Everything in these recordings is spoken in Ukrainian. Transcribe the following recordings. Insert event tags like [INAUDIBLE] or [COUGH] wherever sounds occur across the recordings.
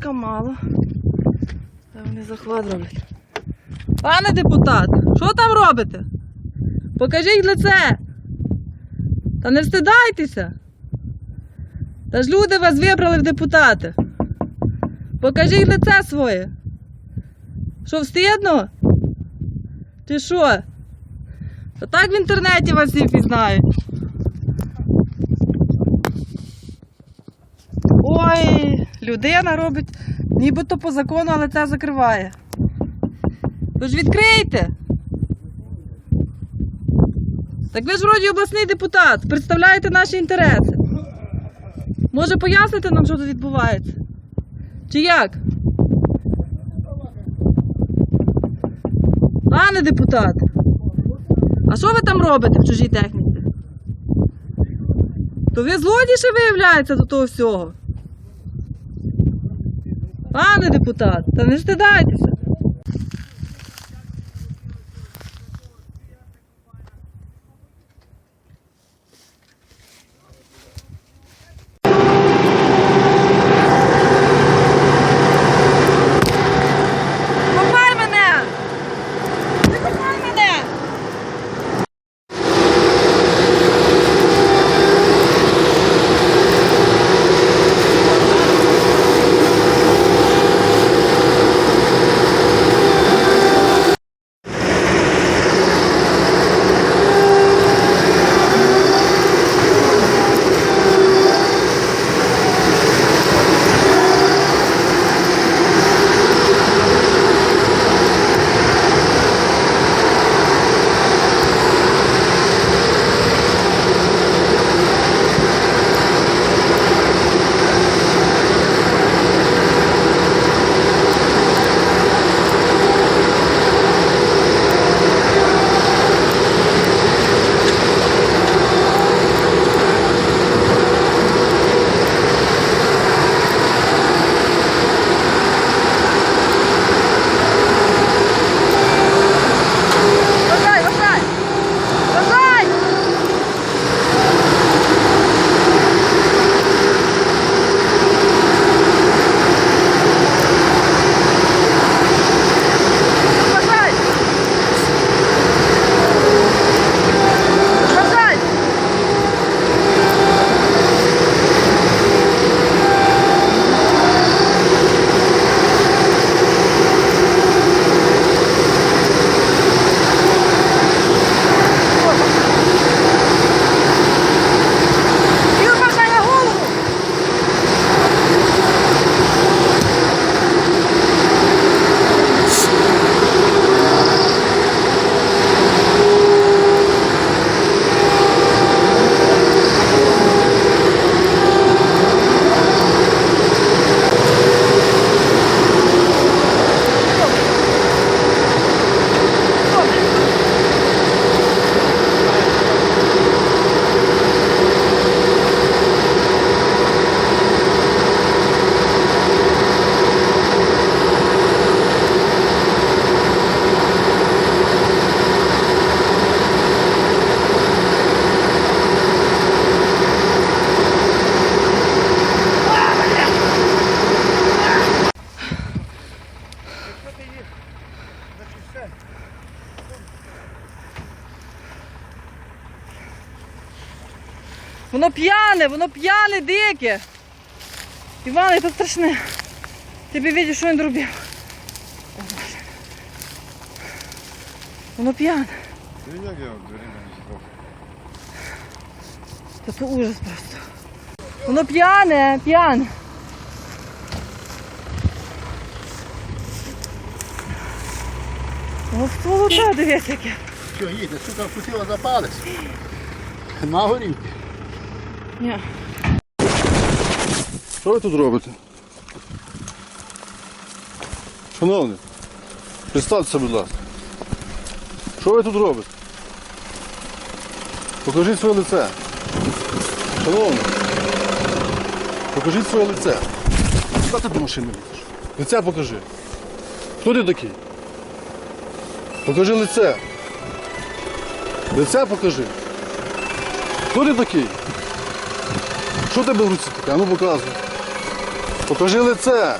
трошки мало. Та вони захват роблять. Пане депутат, що там робите? Покажіть лице. Та не встидайтеся. Та ж люди вас вибрали в депутати. Покажіть лице своє. Що, встидно? Ти що? Та так в інтернеті вас всі впізнають. Людина робить нібито по закону, але це закриває. Тож відкрийте. Так ви ж вроді обласний депутат, представляєте наші інтереси. Може поясните нам, що тут відбувається? Чи як? Пане депутат, а що ви там робите в чужій техніці? То ви злодіше виявляється до того всього. Пане депутат, та не стидайтеся. Дике. Іване, це страшне. Ти б бачив, що він робив. О, Боже. Воно п'яне. Ну як я от дверима не зібрав? Та це ужас просто. Воно п'яне, п'яне. О, сволота, дивись яке. Що, їде, сука, вкусила за палець. На горівки. Ні. Що ви тут робите? Шановний, представтеся, будь ласка. Що ви тут робите? Покажіть своє лице. Шановний, покажіть своє лице. Куди ти до машини лізеш? Лице покажи. Хто ти такий? Покажи лице. Лице покажи. Хто ти такий? Що тебе в руці таке? Ну показуй. Покажи лице.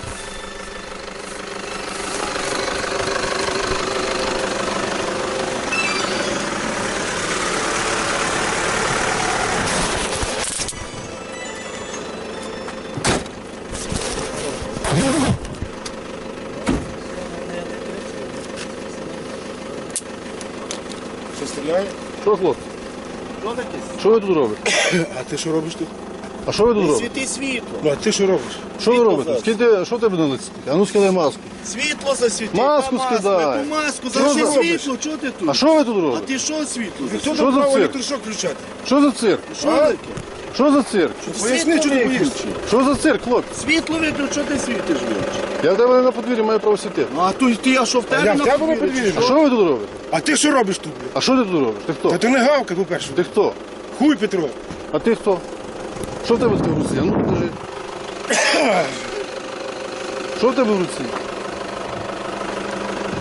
Що стріляє? Що, хлопці? Що ви тут робите? [COUGHS] А ти що робиш тут? А що ви тут робите? Світи світло. Ну, а ти що робиш? Що ви світло робите? зараз. Скиньте, що тебе на лиці? А ну скидай маску. Світло засвіти. Маску скидай. Яку маску? Що Завжди ти робиш? світло, чого ти тут? А що ви тут А робите? ти що світло? Що засвіти? за цирк? електрошок включати. Що за цирк? Що таке? Що за цирк? Поясни, Світло що ти виключи. включив. Що за цирк, хлопці? Світло виключ, що ти світиш, виключ? Я в тебе на подвір'ї маю право сіти. Ну, а тут ти, а що в тебе? я в на тебе на подвір'ї, подвір'ї? А що ви тут робите? А ти що робиш тут? блядь? А що ти тут робиш? Ти Та хто? ти не гавка, по-перше. Ти хто? Хуй Петро. А ти хто? Що в тебе таке в руці? А ну покажи. Що в тебе в руці?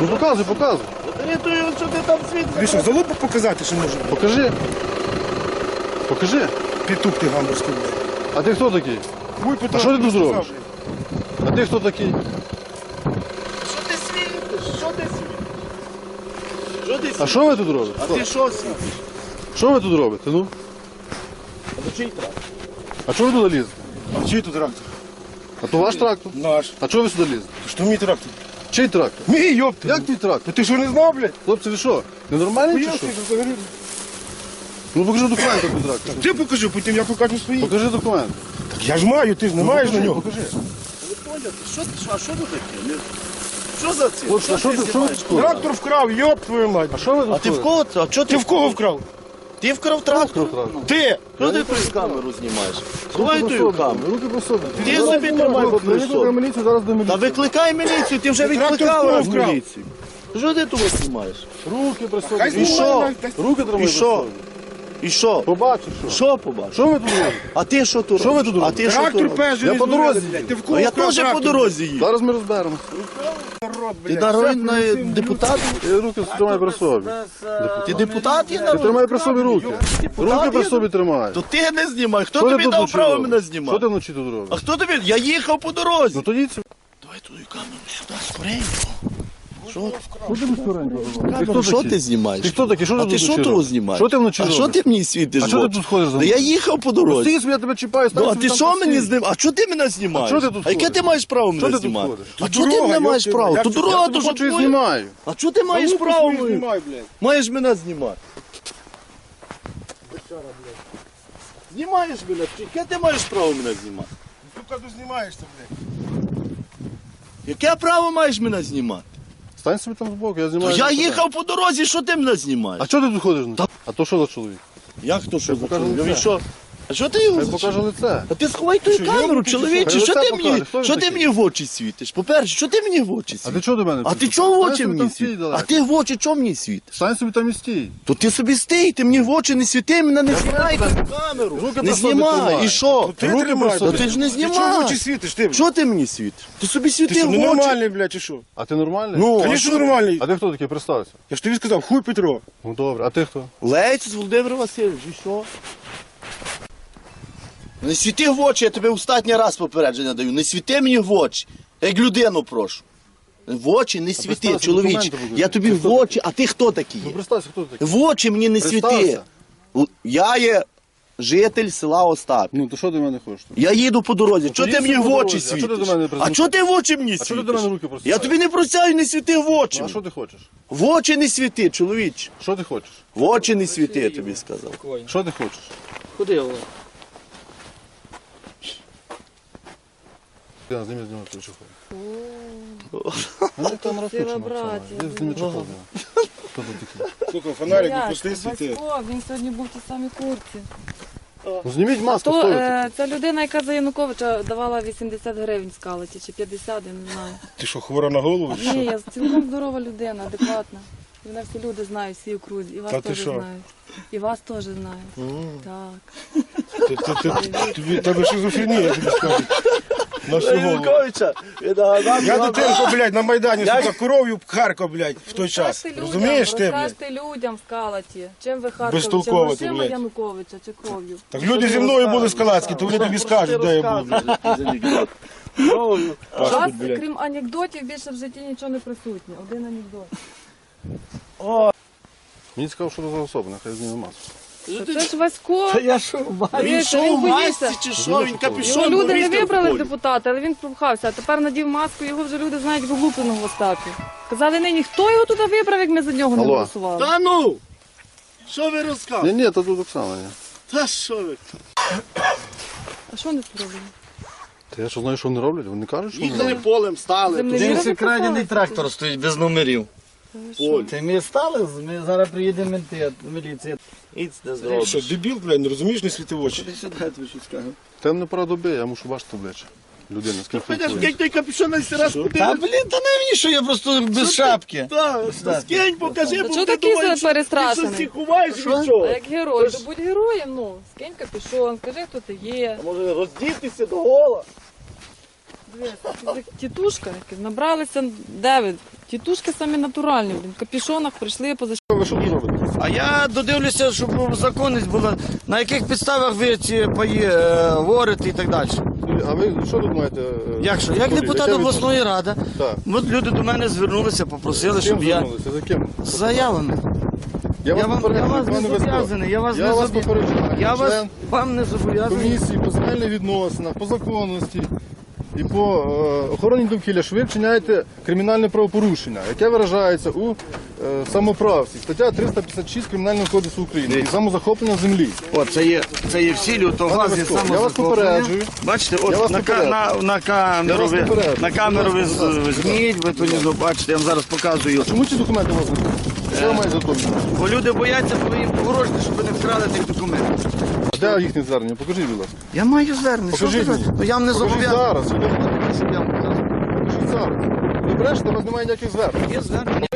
Ну показуй, показуй. Ту, що ти там світло? Тобі що, залупу показати, що може? Покажи. Покажи. Петух ти гамбурзький. блядь. А ти хто такий? Хуй Петро. А що ти тут сказав, робиш? блядь. А ти хто такий? Що ти світиш? Що ти світиш? Що ти А що ви тут робите? А ти що світиш? Що ви тут робите? Ну? А до чий трактор? А чого ви туди лізете? А чий тут трактор? А то ваш трактор. Наш. А чого ви сюди лізете? Що мій трактор? Чий трактор? Мій, йопти. Як твій трактор? Ти що не знав, блядь? Хлопці, ви що? Ненормальні чи що? Ну покажи документи твій трактор. Ти покажи, потім я покажу свої. Покажи документи. Так я ж маю, ти ж не маєш на нього. Покажи. Ви поняли? Що, що, а що тут таке? Не- Що за це? Хлопці, а що ти- що ви тут скоро? Трактор вкрав, йоп твою мать. А що ви тут? А ти в кого? це? А чого Ти в кого вкрав? Ти вкрав трактор? Ти! Що ти при камеру знімаєш? Руки ту камеру. Руки по собі. Ти собі тримай по міліцію, зараз до Та міліції. викликай міліцію, ти вже Трактор відкликала міліцію. вкрав? Що ти тут знімаєш? Руки при собі. І що? Руки тримай І що? І що? Побачиш, що? Що побачиш? Що ви тут робите? А ти що тут Що ви робиш? тут А робите? ти що тут Трактор робиш? Я по дорозі Ти в А кого я вкрав теж по трактор? дорозі їду. Зараз ми розберемо. Народ, Ти блядь, народний депутат? Руки тримай при собі. Ти депутат є Ти народний? тримай при собі руки. Руки при собі тримай. То ти не знімай. Хто Що ти тобі тут дав вночі право робиш? мене Що ти знімати? вночі тут робиш? А хто тобі? Я їхав по дорозі. Ну тоді це. Давай твою камеру сюди, скоренько. Що? Ти що ти знімаєш? Ти хто такий? Що а ти ти що того знімаєш? Що ти вночі А що ти мені світиш? А що ти тут ходиш за Та я їхав по дорозі. Стій я тебе чіпаю, Ну, а ти що мені знімаєш? А що ти мене знімаєш? що ти тут А яке ходиш? ти маєш право мене знімати? А чого ти мене маєш право? Тут дорога, то що твоє? знімаю. А чого ти маєш право? Маєш мене знімати. Знімаєш мене? Яке ти маєш право мене знімати? Ти знімаєшся, блядь. Яке право маєш мене знімати? Стань собі там збоку, я знімаю. я їхав по дорозі, що ти мене знімаєш? А чого ти тут ходиш? А то що за чоловік? Як то що? за- чоловік? Він що? А що ти його? Зачем? лице. А ти сховай ту камеру, чоловіче, що? ти мені, що ти мені в очі світиш? По-перше, що ти мені в очі А ти світиш? чого до мене? А ти чого в Стань очі собі мені там світиш? А ти в очі чого мені світиш? Стань собі там і стій. То ти собі стій, ти мені в очі не світи, мене не знімай ту камеру. Руки Не знімай, і що? Ти Руки тримай, Та ти ж не Ти чого в очі знімай. світиш, ти? Що ти мені світиш? Ти собі Ти світи що, в очі. ненормальний, блядь, чи що? А ти нормальний? Ну, а що? нормальний. А ти хто такий? Представся. Я ж тобі сказав, хуй Петро. Ну добре, а ти хто? Лейтс Володимир Васильович, і що? Не світи в очі, я тобі останній раз попередження даю. Не світи мені в очі. Як людину прошу. В очі не світи, представся, чоловіче. документи покажи. Я тобі Ти в хто очі, а ти хто такий Ну є? представся, хто ти такий? В очі мені не світи. Представся. Я є житель села Остап. Ну то що ти мене хочеш? Я їду по дорозі. Чого ти мені в очі. А чого ти світиш? до мене А чого ти в очі мені А світиш? чого ти до мене руки Я простягаєш? тобі не просяю, не світи в очі. Ну, А що ти хочеш? В очі не світи, чоловіче. Що ти хочеш? В очі не світи, я тобі сказав. Що ти хочеш? Куди Олег? Я з. Ну, там розпочнемо, Сила Оксана. братія. Я. Хто тут такий? Слухай, фонарик, не пусти світи. Васько, він сьогодні був в тій самій курці. Ну зніміть маску, То хто ви е, ця людина, яка за Януковича давала 80 гривень скалаті, чи 50, я не знаю. Ти що, хвора на голову? чи Ні, що? я цілком здорова людина, адекватна. І мене всі люди знають, всі окрузі. І вас Та ти теж що? знають. І вас теж знають. Так. Ти- ти- ти- Тобі тебе шизофренія, я тобі скажу. На всю голову. Януковича, я нагадав, Я вам- дитинку, блядь, на Майдані, сука, коров'ю харкав, блядь, в той час. Розкажте людям, Розумієш ти, блядь? розкажте людям в скалаті, чим ви харкали, чи Безтолково ти, грошима блядь. Януковича, чи кров'ю. Так люди зі мною були скалацькі, то вони тобі скажуть, де я був. блядь. У вас, блядь. крім анекдотів, більше в житті нічого не присутнє. Один анекдот. Мені цікаво, що це за особа, нехай зніме маску. Це ж Васько. Я що? Він що, в боїться. масці чи що? Він капюшон Його люди не повісив вибрали в в полі. депутати, але він пропхався. А тепер надів маску, його вже люди знають вилупленого в Остапі. Казали нині, хто його туди вибрав, як ми за нього не Алло. голосували. Та ну! Що ви Ні, розказуєте? ні, то тут Оксана. Ні. Та що ви? А що вони тут роблять? Та я що знаю, що вони роблять? Вони кажуть, що вони Їхали роблять. полем, стали. Землі- тут. Ні, Дивіться, крадений трактор стоїть без номерів. Поле. Ти ми стали, ми зараз приїде менти, міліція. Де Ти зробиш. що, дебіл, блядь, не розумієш, не світи в очі. Ти сюди, я тобі щось скажу. Темне пора доби, я мушу бачити обличчя. Людина, ким Підеш, спілкуюся. кинь той капюшон на раз Та блін, та не мені, що я просто без шапки. Так, скинь, покажи, бо чого ти такий думаєш, що ти перестрашений? щось всіх ховаєш від чого. Як герой, то будь героєм, ну, скинь капюшон, скажи, хто ти є. А може роздітися до гола? Тітушка, набралися, де ви? Тітушки самі натуральні, в капюшонах прийшли поза Ви що тут робите? А я додивлюся, щоб законність була, на яких підставах ви ці паї е, говорите і так далі. А ви що тут маєте? е, Як що? Як історію? депутат Яке обласної ради, Так. от люди до мене звернулися, попросили, З ким щоб я звернулися? За ким? з заявами. Я, Я вам, я вас не пане зобов'язаний, я вас Я не зобов'язаний. попереджаю. Я вас Член вам не зобов'язаний. комісії по земельних відносинах, по законності і по е, охороні довкілля, що ви вчиняєте кримінальне правопорушення, яке виражається у е, самоправці. Стаття 356 Кримінального кодексу України. І самозахоплення землі. О, це є, це є в сілі, то Пане газ є Васько, я вас самозахоплення. попереджую. Бачите, Я вас от на, на, на камеру ви, на камеру ви зміть, ви то не побачите, я вам зараз показую. Чому ці документи у вас? Що ви маєте за? Бо люди бояться, коли їм погрожувати, щоб ви не вкрали тих документів. Де їхнє звернення? Покажіть, будь ласка. Я маю звернення. Що Покажіть мені. Ну я вам не Покажіть зобов'язаний. зараз. Покажіть зараз. Ви брешете, у вас немає ніяких звернень. Є звернення.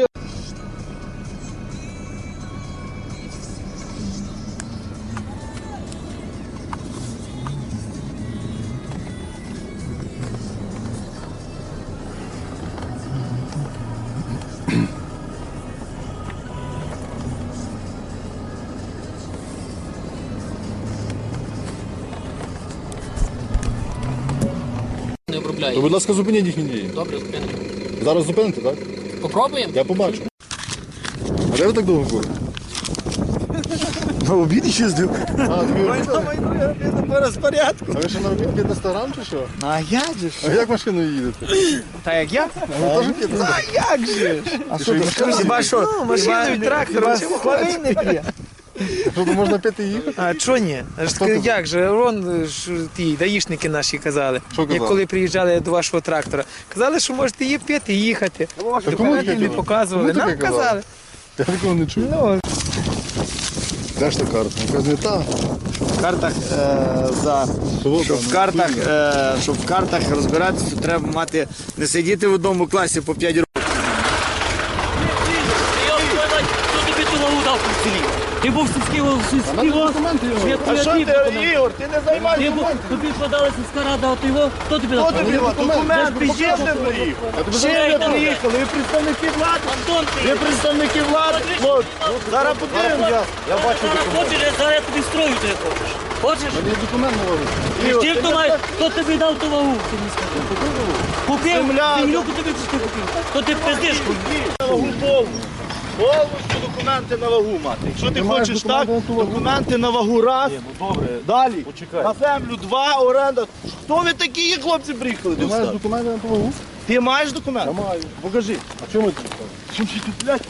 будь ласка, зупиніть їхні дії. Добре, зупинимо. Зараз зупините, так? Попробуємо? Я побачу. А де ви так довго були? На обід їздив. А, ви, по розпорядку. а ви ще на обід 15 грам чи що? А як же ж? А як машиною їдете? Та як я? Ну, теж 15. Як же? А що ти? Хіба що? Машиною трактор, хвилини п'є. Що, То можна пити їхати? А чого ні? Ж хто казав? як же, вон ж ті даїшники наші казали, Що казали? як коли приїжджали до вашого трактора. Казали, що можете її пити і їхати. Та кому Документи не казали? показували. Кому таке Нам казали. Я такого не чую. Ну, Де ж та карта? Якась не та. В картах е, за Солода, щоб ну, в картах, е, щоб в картах розбиратися, треба мати не сидіти в одному класі по 5 років. Хто тобі ту вагу дав в селі? Ти був сільський А сільський голос? документи. Я А тобі що ти, документи? Ігор, ти не Ти займайся був, документами. тобі подали сільська рада, от його, хто тобі дав? Хто тобі дав? Документи, Документи, ще не приїхав. Ще не приїхали, ви представники влади. Антон, ти Ви представники влади. От, Зараз подивимося. Я бачу зараз хочеш, я зараз тобі строю ти хочеш. Хочеш? Є документ на вагу. Ігор, Ті, ти хто не має, так- хто тобі дав ту вагу? Ти мені скажи. Купив? Земля. Землюку тобі чи ти купив? То ти пиздиш купив. вагу. Повністю документи на вагу мати. Якщо ти Ти хочеш так, документи на вагу? документи на вагу раз. добре. Далі. На землю два, оренда. Хто ви такі є, хлопці, приїхали Ти маєш документи на вагу? Ти маєш документи? Я маю. Покажи. А чому ти? Чому ти, блядь,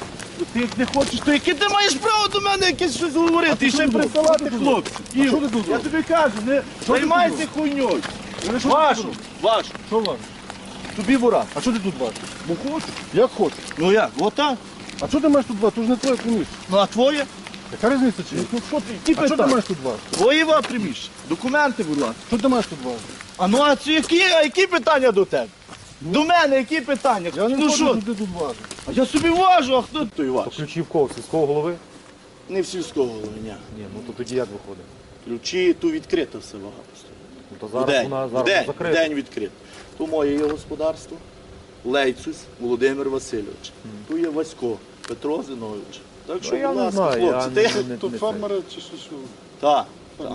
ти як не хочеш, то яке ти маєш право до мене якесь щось говорити і ще присилати хлопців? що ти тут я тобі кажу, не займайся хуйньою. Вашу, вашу. Що вам? Тобі вора. А що ти тут бачиш? Бо хочу. Як хочу. Ну як, отак. А що ти маєш тут бачити? Тут ж не твоє приміщення. Ну а твоє? Яка різниця чи? Ну що ти, які А що ти питання? маєш тут бачити? Твоє приміщення. Документи, будь ласка. Що ти маєш тут бачити? А ну а ці які, а які питання до тебе? До мене які питання? Я не ну хочу, що? що ти тут важиш. А я собі важу, а хто той ваш? Ключі в кого? Сільського голови? Не в сільського голови, ні. Ні, ну то тоді як виходить? Ключі, тут відкрито все багато. Ну то В зараз день, вона в зараз день, в закрита. день відкрито. То моє є господарство, Лейцюсь Володимир Васильович. Тут є Васько Петро Зинович. Так що, Ну, я будь ласка, хлопці, Тут фермери чи що? що? Так, так.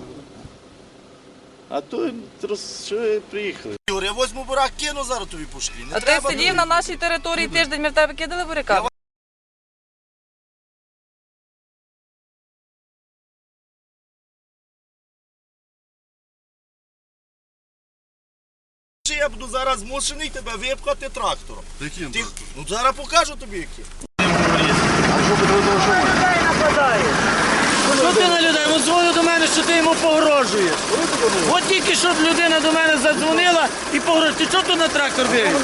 А то роз- що ви приїхали? Ігор, я возьму бурак, кину зараз тобі по шклі. Не А ти треба сидів на нашій території тиждень, ми в тебе кидали буряка? Зараз змушений тебе випхати трактором. Яким? Ти, ну зараз покажу тобі які. Що ти на людей? Він дзвонив до мене, що ти йому погрожуєш. От тільки що людина до мене задзвонила і погрожує. Ти чого тут на трактор бігаєш?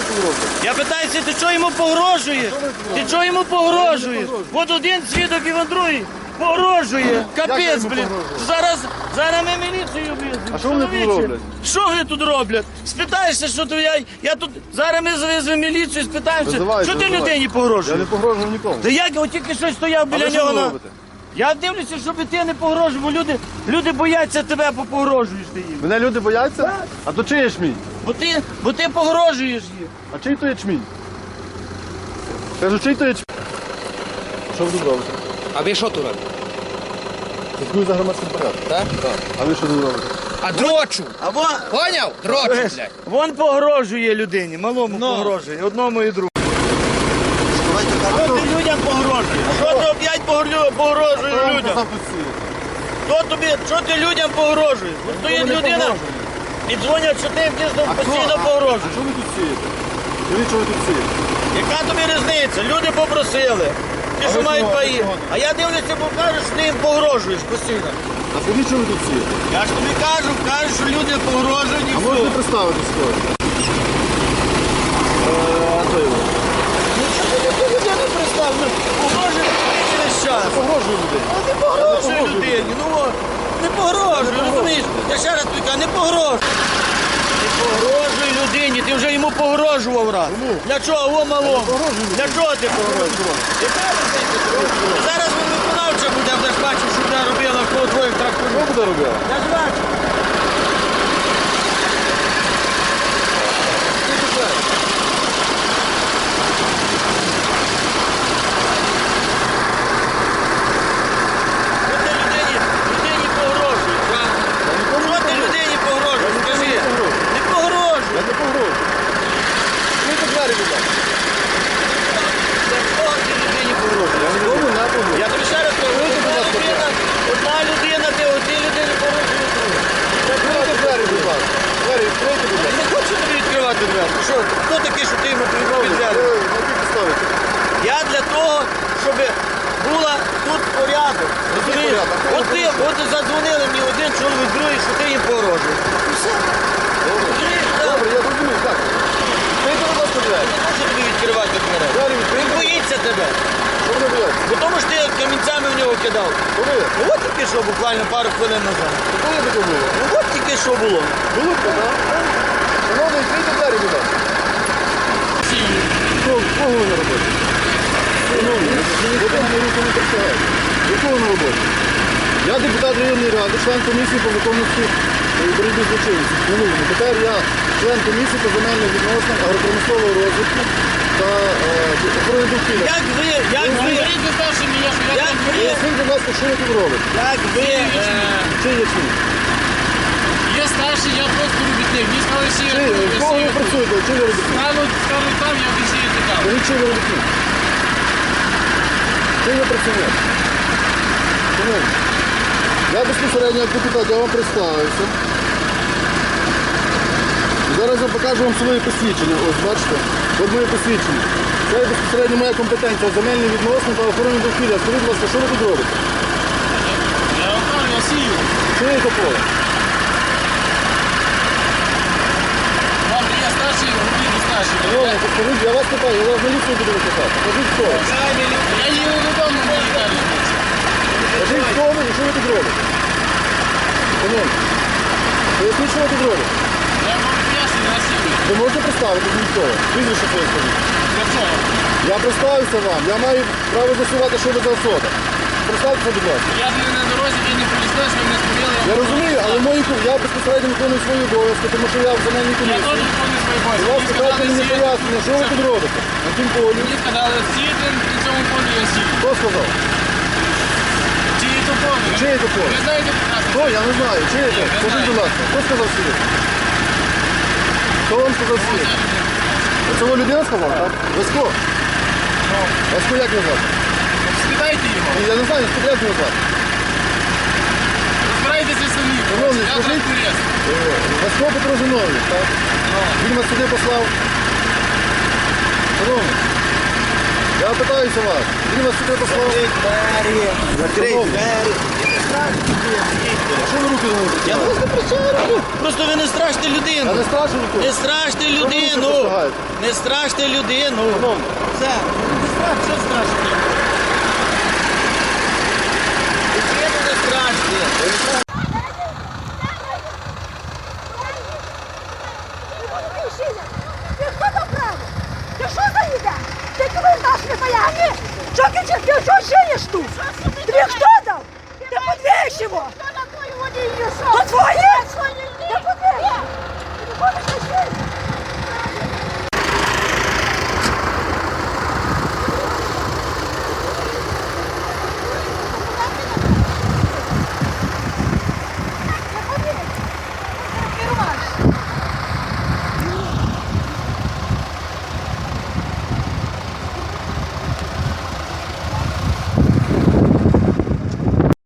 Я питаюся, ти чого йому погрожуєш? Ти чого йому погрожуєш? От один свідок і вон другий погрожує. Капець, блін. Зараз, зараз ми міліцію визвемо. А що вони тут роблять? Що вони тут роблять? Спитаєшся, що то я, я тут, зараз ми завеземо міліцію, спитаємося, Визивайте, що ти визивайте. людині Я не погрожував нікому. Та як от тільки щось стояв А біля ви що нього ви на. робите? Я дивлюся, щоб ти не погрожував, бо люди, люди бояться тебе, бо погрожуєш ти їм. Мене люди бояться? А то чий ячмінь? Бо ти, бо ти погрожуєш їм. А чий то ячмінь? Кажу, чий то ячмінь? Що ви тут робите? А ви що тут робите? Слідкую за громадським порядком. Так? Так. А ви що тут робите? А дрочу! А вон, Поняв? Дрочу, блядь. вон погрожує людині, малому погрожує, одному і другому. Що ти людям погрожуєш? Що ти опять погрожуєш погрожуєш людям? Хто тобі, що ти людям погрожуєш? От стоїть людина і дзвонять, що ти дійсно постійно погрожуєш. що ви тут сієте? Скажіть, що ви тут сієте? Яка тобі різниця? Люди попросили. Ті, що мають паї. А я дивлюся, бо кажеш, ти їм погрожуєш постійно. А скажіть, що ви тут сієте? Я ж тобі кажу, кажу, що люди погрожують і А все. можете представитись хто? Е, А то його. Ну що ти таку людину представ? Ну, Погрожує тобі через час. Погрожую людей. Ну не погрожує людині. Ну о, не погрожуй, розумієш? Я ще раз тобі кажу, не погрожуй. Погрожуй людині, ти вже йому погрожував раз. Для чого? О, малому. Для чого ти погрожував? Зараз він виконавча буде, я ж бачив, що вона робила коло твоїх тракторів. Що буде робила? Я ж бачу. Що ти людині, людині погрожуєш, правда? Що ти людині погрожуєш? Скажи. Не погрожуй. Я не погрожую. Відкрийте двері, будь ласка. Для кого ти людині погрожуєш? Кому не погрожую? Я тобі ще раз кажу, одна людина, одна людина, ти одній людині погрожуєш другу. Відкрийте двері, будь ласка. Двері відкрийте, будь Я ласка. не хочу тобі відкривати двері. Що, ти? хто такий, що ти йому відкривати двері? Ви на які підстави? Я для того, щоб була тут порядок. Розумієш? порядок? От ти, от задзвонили мені один чоловік, другий, що ти їм погрожуєш. І все. Розумієш? Так. Добре, я розумію, так. Відкрийте, будь ласка, двері. Не хочу тобі відкривати двері. Двері Він відкрийте. боїться тебе. Що ви боїтесь? Бо тому ж ти камінцями в нього Коли? Ну от тільки що буквально пару хвилин назад. Коли таке було? Ну от тільки що було. Було б, так? Шановний, відкрийте двері, будь ласка. Кого кого ви на роботі? Шановний, ви на руку не присягаєте. Ви кого на роботі? Я депутат районної ради, член комісії по виконності і боротьбі з злочинністю. Минулому. Тепер я член комісії по земельних відносинах, агропромислового розвитку та е, довкілля. Як ви, як ви, старшим мені, як ви, будь ласка, що ви тут робите? як ви, е, Чи є чим? є старший, я просто робітник. Мені сказали, що я Чи, в кого ви працюєте? Чи ви робите? Скажуть, скажуть там, я обіцяю там. Скажіть, чи ви робите? Чи ви працюєте? Шановні, Я безпосередньо як депутат, я вам представився. Зараз я покажу вам своє посвідчення. Ось бачите, от моє посвідчення. Це є безпосередньо моя компетенція, земельні відносини та охорони довкілля. Скажіть, будь ласка, що ви тут робите? Я кажу, я сію. Чуєте поле? Вам є старший, говоріть старший. Шановні, скажіть, я вас питаю, я вас міліцію буду викликати. Скажіть, хто? ви? Я їду додому, мені кажуть. Скажіть, хто ви і що ви тут робите? Шановні, поясніть, що ви тут робите. Я вам пояснюю, я сію. Ви можете представити ви? Прізвище своє скажіть. Для чого? Я представився вам, я маю право з'ясувати, що ви за особа. Представтеся, будь ласка. Я не на дорозі, я не поліцейський, що мене спорили. Я розумію, але мої, я безпосередньо виконую свої обов'язки, тому що я в земельній Я комісії. теж виконую свої Будь ласка, дайте мені пояснення, що ви тут робите? На тім полі. Мені сказали, сіяти на цьому полі я сію. Хто сказав? Чиї то поле? Чиє це поле? Ви знаєте прекрасно. Хто? Я не знаю. Чиє це? Скажіть, будь ласка, хто сказав сіє? Хто вам сказав? Це ви людина сказав, так? Васько? Васько як його звати? Спитайте його. Я не знаю, як його звати. Розбирайтеся самі. Шановний, Я скажіть. Васько Петро Зинович, так? Він вас сюди послав. Шановний, я питаюся вас. Він вас сюди послав. Закрий двері. Що ви руки не Я не працюю. Просто ви не страште людину. Я не страшно нікого. Не страште людину. Не страште людину. Все. Не страште, що страште? Людину не страште. Не? Що? Ти що чиниш тут? Хто Ти подвіж його! Хто на